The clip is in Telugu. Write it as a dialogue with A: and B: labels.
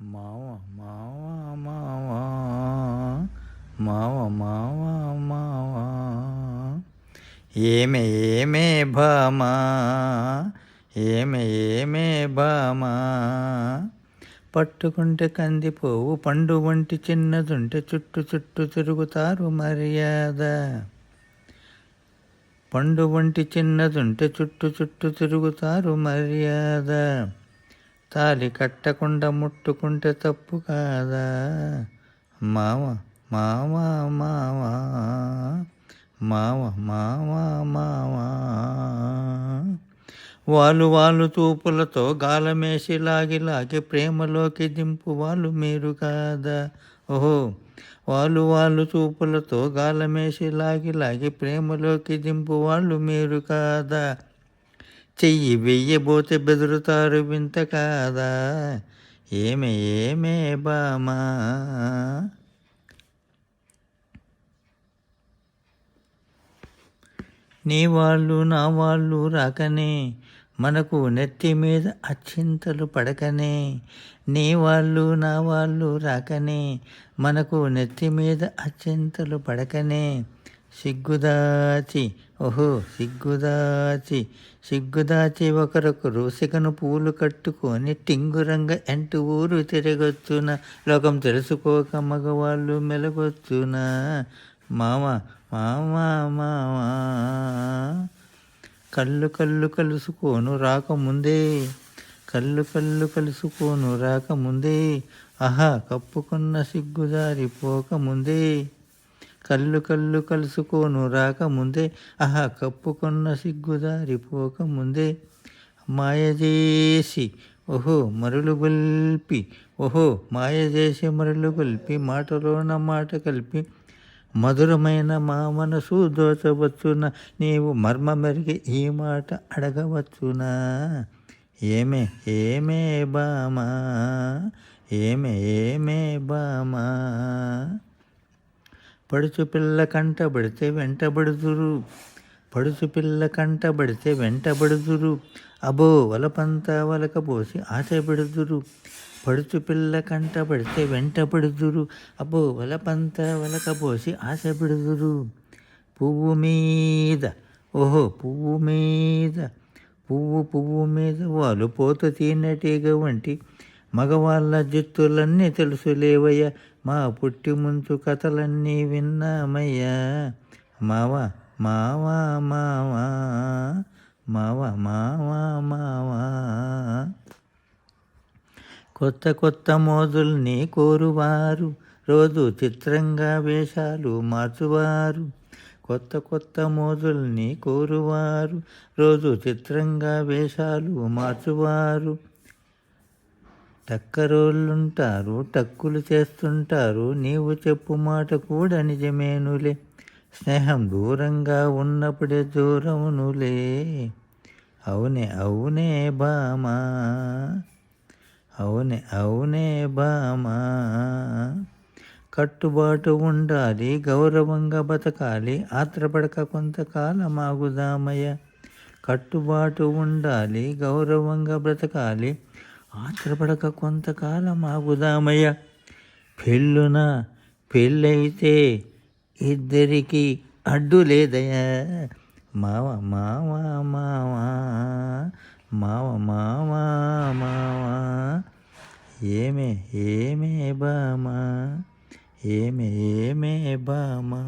A: మావ మావ మావ మావ మావ మావ. ఏమే ఏమే భామా ఏమే ఏమే భామా. పట్టుకుంటే కందిపోవు పండు వంటి చిన్నదుంటే చుట్టు చుట్టు తిరుగుతారు మర్యాద. పండు వంటి చిన్నదుంటే చుట్టు చుట్టు తిరుగుతారు మర్యాద. తాలి కట్టకుండా ముట్టుకుంటే తప్పు కాదా? మావ మావ మావ మావ మావ మావ. వాళ్ళు వాళ్ళు చూపులతో గాలమేసి లాగి లాగి ప్రేమలోకి దింపు వాళ్ళు మీరు కాదా? ఓహో వాళ్ళు వాళ్ళు చూపులతో గాలమేసి లాగి లాగి ప్రేమలోకి దింపు వాళ్ళు మీరు కాదా? చెయ్యి వెయ్యబోతే బెదురుతారు వింత కాదా? ఏమే ఏమే బామా? నీ వాళ్ళు నా వాళ్ళు రాకనే మనకు నెత్తి మీద అచ్చింతలు పడకనే. నీ వాళ్ళు నా వాళ్ళు రాకనే మనకు నెత్తి మీద అచ్చింతలు పడకనే. సిగ్గుదాచి ఓహో సిగ్గుదాచి. సిగ్గుదాచి ఒకరొకరు సిగను పూలు కట్టుకొని టింగురంగ ఎంటు ఊరు తిరగొచ్చున. లోకం తెలుసుకోక మగవాళ్ళు మెలగొచ్చున. మామ మామ మామ కళ్ళు కళ్ళు కలుసుకోను రాకముందే. కళ్ళు కళ్ళు కలుసుకోను రాకముందే. ఆహా కప్పుకున్న సిగ్గుదారి పోకముందే. కళ్ళు కళ్ళు కలుసుకోను రాకముందే. ఆహా కప్పుకున్న సిగ్గుదారి పోకముందే. మాయజేసి ఓహో మరులు గొల్పి ఓహో మాయజేసి మరులు గొల్పి మాటలోన మాట కలిపి. మధురమైన మా మనసు దోచవచ్చున నీవు మర్మ మెరిగి ఈ మాట అడగవచ్చునా? ఏమే ఏమే బామా? ఏమే ఏమే బామా? పడుచు పిల్ల కంటబడితే వెంటబడుదురు పడుచు పిల్ల కంటబడితే వెంటబడుదురు అబో వలపంత వలకపోసి ఆశ పెడుదురు. పడుచు పిల్ల కంటబడితే వెంటబడుదురు అబో వలపంత వలకపోసి ఆశ పెడుదురు. పువ్వు మీద ఓహో పువ్వు మీద పువ్వు పువ్వు మీద వాళ్ళు పోత తీనటీగ వంటి మగవాళ్ళ జిత్తులన్నీ తెలుసులేవయ్య. మా పుట్టి ముంచు కథలన్నీ విన్నామయ్యా. మావా మావా మావా మావా మావా మావా. కొత్త కొత్త మోజుల్ని కోరువారు రోజు చిత్రంగా వేషాలు మార్చువారు. కొత్త కొత్త మోజుల్ని కోరువారు రోజు చిత్రంగా వేషాలు మార్చువారు. టక్కరోళ్ళుంటారు టక్కులు చేస్తుంటారు నీవు చెప్పు మాట కూడా నిజమేనులే. స్నేహం దూరంగా ఉన్నప్పుడే దూరమునులే. అవునే అవునే బామా. అవునే అవునే బామా. కట్టుబాటు ఉండాలి గౌరవంగా బతకాలి ఆత్రపడక కొంతకాలం ఆగుదామయ్య. కట్టుబాటు ఉండాలి గౌరవంగా బ్రతకాలి ఆత్రపడక కొంతకాలం ఆగుదామయ్య పెళ్ళున పెళ్ళైతే ఇద్దరికి అడ్డు లేదయ్యా. మావ మావ మావ మావ మావ మావ. ఏమే ఏమే బామా? ఏమే ఏమే బామా?